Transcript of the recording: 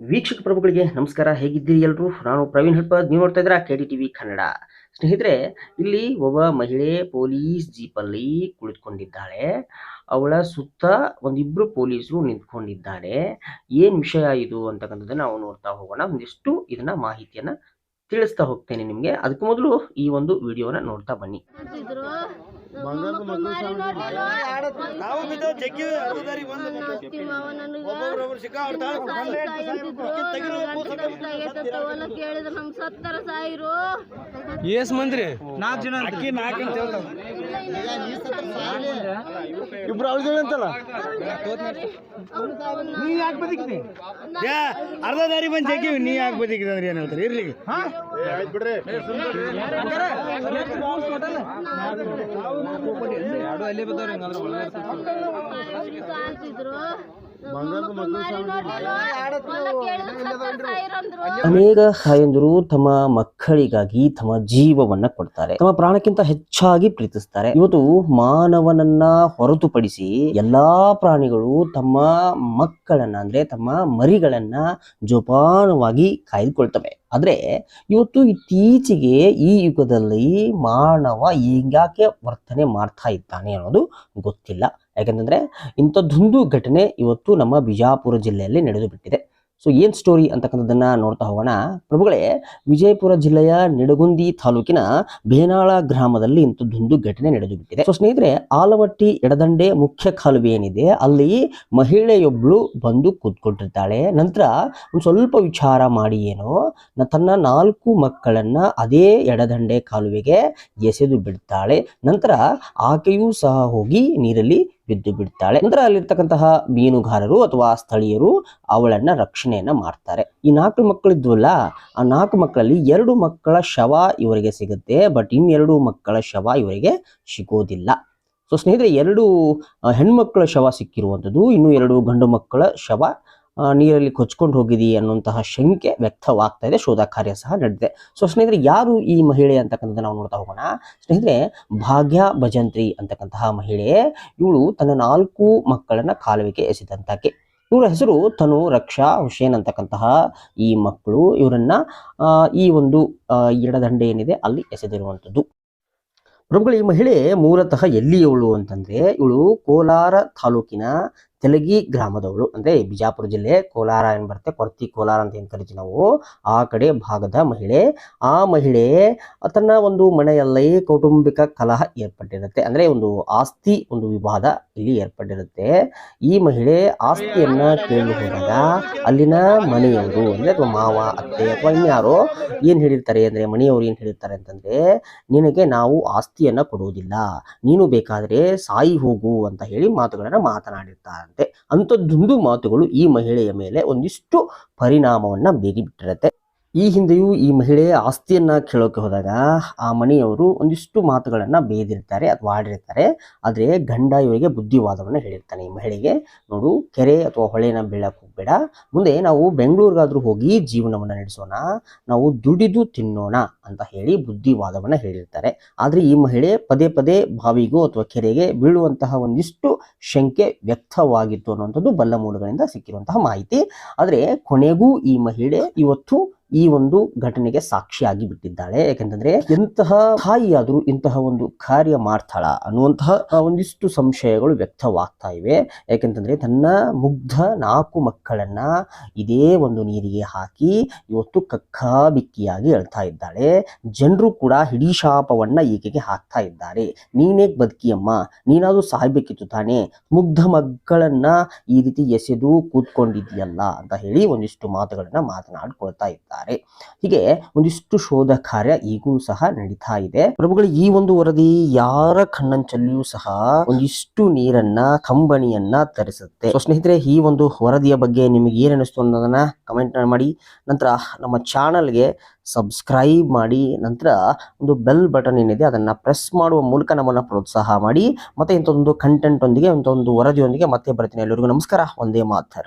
ವೀಕ್ಷಕ ಪ್ರಭುಗಳಿಗೆ ನಮಸ್ಕಾರ. ಹೇಗಿದ್ದೀರಿ ಎಲ್ಲರೂ ನಾನು ಪ್ರವೀಣ್ ಹಡ್ಪದ್ ನೀವು ನೋಡ್ತಾ ಇದ್ದೀರಾ ಕೆ ಡಿ ಟಿವಿ ಕನ್ನಡ. ಸ್ನೇಹಿತರೆ, ಇಲ್ಲಿ ಒಬ್ಬ ಮಹಿಳೆ ಪೊಲೀಸ್ ಜೀಪಲ್ಲಿ ಕುಳಿತುಕೊಂಡಿದ್ದಾಳೆ. ಅವಳ ಸುತ್ತ ಒಂದಿಬ್ರು ಪೊಲೀಸರು ನಿಂತ್ಕೊಂಡಿದ್ದಾರೆ. ಏನ್ ವಿಷಯ ಇದು ಅಂತಕ್ಕಂಥದ್ದನ್ನ ನಾವು ನೋಡ್ತಾ ಹೋಗೋಣ. ಒಂದಿಷ್ಟು ಇದನ್ನ ಮಾಹಿತಿಯನ್ನ ತಿಳಿಸ್ತಾ ಹೋಗ್ತೇನೆ ನಿಮ್ಗೆ. ಅದಕ್ಕೂ ಮೊದಲು ಈ ಒಂದು ವಿಡಿಯೋನ ನೋಡ್ತಾ ಬನ್ನಿ. ನಾವು ಬಿದ್ದವ್ ಜಗ್ಗಿ ಅರ್ಧದಾರಿ ಬಂದು ಮತ್ತೆ ಒಬ್ಬೊಬ್ರೊಬ್ರು ಸಿಕ್ಕಾಡ್ತಾರ ಕೇಳಿದ್ರ ನಮ್ ಸತ್ತರ ಸಾಯಿರು. ಎಸ್ ಮಂದ್ರಿ ನಾಲ್ಕು ಜನ ಅಕ್ಕಿ ನಾಲ್ಕು ಅಂತ ಹೇಳ್ತಾವ ಇಬ್ರು ಅವ್ರು ಅಂತಲ್ಲ ನೀ ಯಾಕೆ ಬದುಕಿನಿ ಯಾ ಅರ್ಧ ದಾರಿ ಬಂದು ಜಗ್ಗಿವಿ ನೀ ಯಾಕೆ ಬದುಕಿದೆ ಅಂದ್ರೆ ಏನ್ ಹೇಳ್ತಾರೆ? ಇರ್ಲಿ. ಬಿಡ್ರಿ ಅನೇಕ ತಾಯಂದಿರು ತಮ್ಮ ಮಕ್ಕಳಿಗಾಗಿ ತಮ್ಮ ಜೀವವನ್ನ ಕೊಡ್ತಾರೆ. ತಮ್ಮ ಪ್ರಾಣಕ್ಕಿಂತ ಹೆಚ್ಚಾಗಿ ಪ್ರೀತಿಸ್ತಾರೆ. ಇವತ್ತು ಮಾನವನನ್ನ ಹೊರತುಪಡಿಸಿ ಎಲ್ಲಾ ಪ್ರಾಣಿಗಳು ತಮ್ಮ ಮಕ್ಕಳನ್ನ ಅಂದ್ರೆ ತಮ್ಮ ಮರಿಗಳನ್ನ ಜೋಪಾನವಾಗಿ ಕಾಯ್ದುಕೊಳ್ತವೆ. ಆದ್ರೆ ಇವತ್ತು ಇತ್ತೀಚೆಗೆ ಈ ಯುಗದಲ್ಲಿ ಮಾನವ ಈಗಾಕೆ ವರ್ತನೆ ಮಾಡ್ತಾ ಇದ್ದಾನೆ ಅನ್ನೋದು ಗೊತ್ತಿಲ್ಲ. ಯಾಕಂತಂದ್ರೆ ಇಂಥದ್ದೊಂದು ಘಟನೆ ಇವತ್ತು ನಮ್ಮ ಬಿಜಾಪುರ ಜಿಲ್ಲೆಯಲ್ಲಿ ನಡೆದು ಬಿಟ್ಟಿದೆ ಸೊ ಏನ್ ಸ್ಟೋರಿ ಅಂತಕ್ಕಂಥದ್ದನ್ನ ನೋಡ್ತಾ ಹೋಗೋಣ. ಪ್ರಭುಗಳೇ, ವಿಜಯಪುರ ಜಿಲ್ಲೆಯ ನಿಡಗುಂದಿ ತಾಲೂಕಿನ ಬೇನಾಳ ಗ್ರಾಮದಲ್ಲಿ ಇಂಥದ್ದೊಂದು ಘಟನೆ ನಡೆದು ಬಿಟ್ಟಿದೆ ಸೊ ಸ್ನೇಹಿತರೆ ಆಲವಟ್ಟಿ ಎಡದಂಡೆ ಮುಖ್ಯ ಕಾಲುವೆ ಏನಿದೆ, ಅಲ್ಲಿ ಮಹಿಳೆಯೊಬ್ಳು ಬಂದು ಕೂತ್ಕೊಂಡಿರ್ತಾಳೆ. ನಂತರ ಒಂದು ಸ್ವಲ್ಪ ವಿಚಾರ ಮಾಡಿ ಏನೋ ತನ್ನ ನಾಲ್ಕು ಮಕ್ಕಳನ್ನ ಅದೇ ಎಡದಂಡೆ ಕಾಲುವೆಗೆ ಎಸೆದು ಬಿಡ್ತಾಳೆ. ನಂತರ ಆಕೆಯೂ ಸಹ ಹೋಗಿ ನೀರಲ್ಲಿ ಬಿದ್ದು ಬಿಡ್ತಾಳೆ. ನಂತರ ಅಲ್ಲಿರ್ತಕ್ಕಂತಹ ಮೀನುಗಾರರು ಅಥವಾ ಸ್ಥಳೀಯರು ಅವಳನ್ನ ರಕ್ಷಣೆಯನ್ನ ಮಾಡ್ತಾರೆ. ಈ ನಾಲ್ಕು ಮಕ್ಕಳಿದ್ವಲ್ಲ ಆ ನಾಲ್ಕು ಮಕ್ಕಳಲ್ಲಿ ಎರಡು ಮಕ್ಕಳ ಶವ ಇವರಿಗೆ ಸಿಗುತ್ತೆ ಬಟ್ ಇನ್ನೆರಡು ಮಕ್ಕಳ ಶವ ಇವರಿಗೆ ಸಿಗೋದಿಲ್ಲ. ಸೊ ಸ್ನೇಹಿತರೆ, ಎರಡು ಹೆಣ್ಮಕ್ಕಳ ಶವ ಸಿಕ್ಕಿರುವಂಥದ್ದು ಇನ್ನು ಎರಡು ಗಂಡು ಮಕ್ಕಳ ಶವ ನೀರಲ್ಲಿ ಕೊಚ್ಕೊಂಡು ಹೋಗಿದೆ ಅನ್ನುವಂತಹ ಶಂಕೆ ವ್ಯಕ್ತವಾಗ್ತಾ ಇದೆ. ಶೋಧ ಕಾರ್ಯ ಸಹ ನಡೆದಿದೆ. ಸೊ ಸ್ನೇಹಿತರೆ, ಯಾರು ಈ ಮಹಿಳೆ ಅಂತಕ್ಕಂಥದ್ದು ನಾವು ನೋಡ್ತಾ ಹೋಗೋಣ? ಸ್ನೇಹಿತರೆ, ಭಾಗ್ಯ ಭಜಂತ್ರಿ ಅಂತಕ್ಕಂತಹ ಮಹಿಳೆ, ಇವಳು ತನ್ನ ನಾಲ್ಕು ಮಕ್ಕಳನ್ನ ಕಾಲುವಿಕೆ ಎಸೆದಂತಕ್ಕೆ ಇವರ ಹೆಸರು ತನು ರಕ್ಷಾ ಹುಸೇನ್ ಅಂತಕ್ಕಂತಹ ಈ ಮಕ್ಕಳು. ಇವರನ್ನ ಈ ಒಂದು ಎಡದಂಡೆ ಏನಿದೆ, ಅಲ್ಲಿ ಎಸೆದಿರುವಂಥದ್ದು. ಪ್ರಮುಖ ಈ ಮಹಿಳೆ ಮೂಲತಃ ಎಲ್ಲಿ ಇವಳು ಅಂತಂದ್ರೆ, ಇವಳು ಕೋಲಾರ ತಾಲೂಕಿನ ತೆಲಗಿ ಗ್ರಾಮದವಳು ಅಂದ್ರೆ ಬಿಜಾಪುರ ಜಿಲ್ಲೆ ಕೋಲಾರ ಏನು ಬರುತ್ತೆ? ಕೊರ್ತಿ ಕೋಲಾರ ಅಂತ ಏನು ಕರಿತೀವಿ ನಾವು. ಆ ಕಡೆ ಭಾಗದ ಮಹಿಳೆ. ಆ ಮಹಿಳೆ ತನ್ನ ಒಂದು ಮನೆಯಲ್ಲಿ ಕೌಟುಂಬಿಕ ಕಲಹ ಏರ್ಪಟ್ಟಿರುತ್ತೆ. ಅಂದ್ರೆ ಒಂದು ಆಸ್ತಿ, ಒಂದು ವಿವಾದ ಇಲ್ಲಿ ಏರ್ಪಟ್ಟಿರುತ್ತೆ. ಈ ಮಹಿಳೆ ಆಸ್ತಿಯನ್ನ ಕೇಳಿ ಹೋದಾಗ ಅಲ್ಲಿನ ಮನೆಯವರು ಅಂದ್ರೆ ಅಥವಾ ಮಾವ, ಅತ್ತೆ ಅಥವಾ ಇನ್ಯಾರೋ ಏನ್ ಹೇಳಿರ್ತಾರೆ ಅಂದ್ರೆ ಮನೆಯವರು ಏನು ಹೇಳಿರ್ತಾರೆ ಅಂತಂದ್ರೆ, ನಿನಗೆ ನಾವು ಆಸ್ತಿಯನ್ನ ಕೊಡುವುದಿಲ್ಲ ನೀನು ಬೇಕಾದ್ರೆ ಸಾಯಿ ಹೋಗು ಅಂತ ಹೇಳಿ ಮಾತುಗಳನ್ನ ಮಾತನಾಡಿರ್ತಾರಂತೆ ಅಂಥದ್ದೊಂದು ಮಾತುಗಳು ಈ ಮಹಿಳೆಯ ಮೇಲೆ ಒಂದಿಷ್ಟು ಪರಿಣಾಮವನ್ನ ಬೀರಿಬಿಟ್ಟಿರತ್ತೆ. ಈ ಹಿಂದೆಯೂ ಈ ಮಹಿಳೆಯ ಆಸ್ತಿಯನ್ನು ಕೇಳೋಕೆ ಹೋದಾಗ ಆ ಮನೆಯವರು ಒಂದಿಷ್ಟು ಮಾತುಗಳನ್ನು ಬೇದಿರ್ತಾರೆ ಅಥವಾ ಆಡಿರ್ತಾರೆ. ಆದರೆ ಗಂಡ ಇವರಿಗೆ ಬುದ್ಧಿವಾದವನ್ನ ಹೇಳಿರ್ತಾನೆ. ಈ ಮಹಿಳೆಗೆ, ನೋಡು, ಕೆರೆ ಅಥವಾ ಹೊಳೆನ ಬೀಳಕ್ ಹೋಗ್ಬೇಡ. ಮುಂದೆ ನಾವು ಬೆಂಗಳೂರಿಗಾದ್ರೂ ಹೋಗಿ ಜೀವನವನ್ನ ನಡೆಸೋಣ. ನಾವು ದುಡಿದು ತಿನ್ನೋಣ ಅಂತ ಹೇಳಿ ಬುದ್ಧಿವಾದವನ್ನ ಹೇಳಿರ್ತಾರೆ. ಆದ್ರೆ ಈ ಮಹಿಳೆ ಪದೇ ಪದೇ ಬಾವಿಗೂ ಅಥವಾ ಕೆರೆಗೆ ಬೀಳುವಂತಹ ಒಂದಿಷ್ಟು ಶಂಕೆ ವ್ಯಕ್ತವಾಗಿತ್ತು ಅನ್ನುವಂಥದ್ದು ಬಲ್ಲ ಮೂಲಗಳಿಂದ ಸಿಕ್ಕಿರುವಂತಹ ಮಾಹಿತಿ. ಆದ್ರೆ ಕೊನೆಗೂ ಈ ಮಹಿಳೆ ಇವತ್ತು ಈ ಒಂದು ಘಟನೆಗೆ ಸಾಕ್ಷಿಯಾಗಿ ಬಿಟ್ಟಿದ್ದಾಳೆ. ಯಾಕಂತಂದ್ರೆ ಎಂತಹ ತಾಯಿಯಾದರೂ ಇಂತಹ ಒಂದು ಕಾರ್ಯ ಮಾಡ್ತಾಳ ಅನ್ನುವಂತಹ ಒಂದಿಷ್ಟು ಸಂಶಯಗಳು ವ್ಯಕ್ತವಾಗ್ತಾ ಇವೆ. ಯಾಕಂತಂದ್ರೆ ತನ್ನ ಮುಗ್ಧ ನಾಲ್ಕು ಮಕ್ಕಳನ್ನ ಇದೇ ಒಂದು ನೀರಿಗೆ ಹಾಕಿ ಇವತ್ತು ಕಕ್ಕಾಬಿಕ್ಕಿಯಾಗಿ ಹೇಳ್ತಾ ಇದ್ದಾಳೆ. ಜನರು ಕೂಡ ಹಿಡಿಶಾಪವನ್ನ ಈಕೆಗೆ ಹಾಕ್ತಾ ಇದ್ದಾರೆ. ನೀನೇ ಬದುಕಿಯಮ್ಮ, ನೀನಾದ್ರೂ ಸಾಯ್ಬೇಕಿತ್ತು ತಾನೆ. ಮುಗ್ಧ ಮಕ್ಕಳನ್ನ ಈ ರೀತಿ ಎಸೆದು ಕೂತ್ಕೊಂಡಿದ್ಯಲ್ಲ ಅಂತ ಹೇಳಿ ಒಂದಿಷ್ಟು ಮಾತುಗಳನ್ನ ಮಾತನಾಡ್ಕೊಳ್ತಾ ಇದ್ದಾರೆ ಹೀಗೆ ಒಂದಿಷ್ಟು ಶೋಧ ಕಾರ್ಯ ಈಗೂ ಸಹ ನಡೀತಾ ಇದೆ. ಪ್ರಭುಗಳು, ಈ ಒಂದು ವರದಿ ಯಾರ ಕಣ್ಣಂಚಲ್ಲಿಯೂ ಸಹ ಒಂದಿಷ್ಟು ನೀರನ್ನ ಕಂಬಣಿಯನ್ನ ತರಿಸುತ್ತೆ. ಸ್ನೇಹಿತರೆ, ಈ ಒಂದು ವರದಿಯ ಬಗ್ಗೆ ನಿಮಗೆ ಏನಿಸ್ತು ಅನ್ನೋದನ್ನ ಕಮೆಂಟ್ ಮಾಡಿ, ನಂತರ ನಮ್ಮ ಚಾನಲ್ಗೆ ಸಬ್ಸ್ಕ್ರೈಬ್ ಮಾಡಿ, ನಂತರ ಒಂದು ಬೆಲ್ ಬಟನ್ ಏನಿದೆ ಅದನ್ನ ಪ್ರೆಸ್ ಮಾಡುವ ಮೂಲಕ ನಮ್ಮನ್ನ ಪ್ರೋತ್ಸಾಹ ಮಾಡಿ, ಮತ್ತೆ ಇಂಥ ಒಂದು ಕಂಟೆಂಟ್ ಒಂದಿಗೆ ಇಂಥ ಒಂದು ವರದಿಯೊಂದಿಗೆ ಮತ್ತೆ ಬರ್ತೀನಿ. ಎಲ್ಲರಿಗೂ ನಮಸ್ಕಾರ. ಒಂದೇ ಮಾತರಂ.